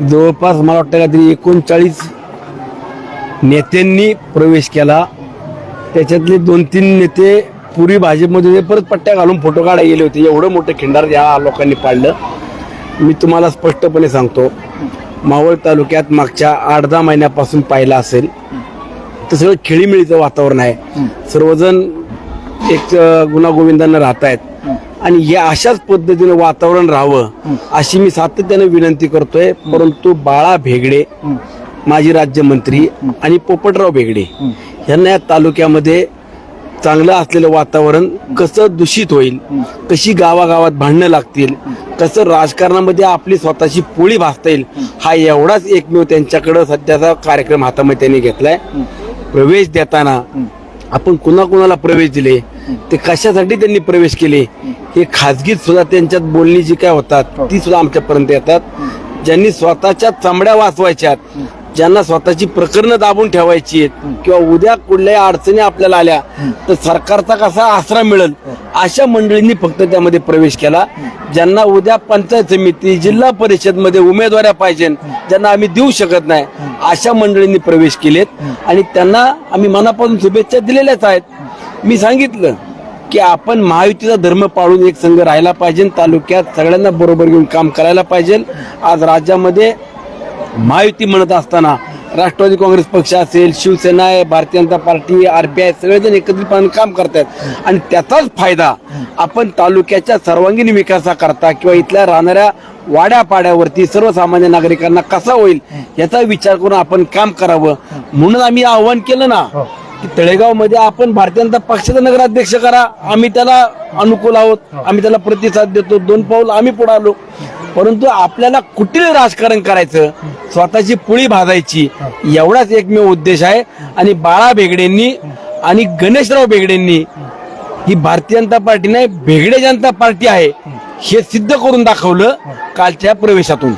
जवळपास मला वाटतं काहीतरी एकोणचाळीस नेत्यांनी प्रवेश केला. त्याच्यातले दोन तीन नेते पूर्वी भाजपमध्ये परत पट्ट्या घालून फोटो काढायला गेले होते. एवढं मोठं खिंडार या लोकांनी पाडलं. मी तुम्हाला स्पष्टपणे सांगतो मावळ तालुक्यात मागच्या आठ दहा महिन्यापासून पाहिलं असेल तर सगळं खेळीमेळीचं वातावरण आहे. सर्वजण एक गुणागोविंदानं राहत आहेत आणि या अशाच पद्धतीनं वातावरण राहावं अशी मी सातत्याने विनंती करतोय. परंतु बाळा भेगडे माजी राज्यमंत्री आणि पोपटराव भेगडे यांना या तालुक्यामध्ये चांगलं असलेलं वातावरण कसं दूषित होईल कशी गावागावात भांडणं लागतील कसं राजकारणामध्ये आपली स्वतःची पोळी भासता येईल हा. एवढाच एकमेव त्यांच्याकडं सध्याचा कार्यक्रम हातामध्ये त्यांनी घेतलाय. प्रवेश देताना आपण कुणाकुणाला प्रवेश दिले ते कशासाठी त्यांनी प्रवेश केले हे खाजगीत सुद्धा त्यांच्यात बोलणी जी काय होतात ती सुद्धा आमच्यापर्यंत येतात. ज्यांनी स्वतःच्या चामड्या वाचवायच्यात ज्यांना स्वतःची प्रकरणं दाबून ठेवायची आहेत किंवा उद्या कुठल्याही अडचणी आपल्याला आल्या तर सरकारचा कसा आसरा मिळेल अशा मंडळींनी फक्त त्यामध्ये प्रवेश केला. ज्यांना उद्या पंचायत समिती जिल्हा परिषदमध्ये उमेदवाऱ्या पाहिजे ज्यांना आम्ही देऊ शकत नाही अशा मंडळींनी प्रवेश केलेत. आणि त्यांना आम्ही मनापासून शुभेच्छा दिलेल्याच आहेत. मी सांगितलं की आपण महायुतीचा धर्म पाळून एक संघ राहायला पाहिजे तालुक्यात सगळ्यांना बरोबर घेऊन काम करायला पाहिजे आज राज्यामध्ये महायुती म्हणत असताना राष्ट्रवादी काँग्रेस पक्ष असेल शिवसेना आहे भारतीय जनता पार्टी आरपीआय सगळेजण एकत्रितपणे काम करतायत. आणि त्याचाच फायदा आपण तालुक्याच्या सर्वांगीण विकासाकरता किंवा इथल्या राहणाऱ्या वाड्यापाड्यावरती सर्वसामान्य नागरिकांना कसा होईल याचा विचार करून आपण काम करावं. म्हणून आम्ही आव्हान केलं ना की तळेगावमध्ये आपण भारतीय जनता पक्षाचा नगराध्यक्ष करा. आम्ही त्याला अनुकूल आहोत. आम्ही त्याला प्रतिसाद देतो. दोन पाऊल आम्ही पुढे आलो. परंतु आपल्याला कुठे राजकारण करायचं? स्वतःची पुळी भाजायची. एवढाच एकमेव उद्देश आहे. आणि बाळा बेगडेंनी आणि गणेशराव बेगडेंनी ही भारतीय जनता पार्टी नाही बेगडे जनता पार्टी आहे हे सिद्ध करून दाखवलं कालच्या प्रवेशातून.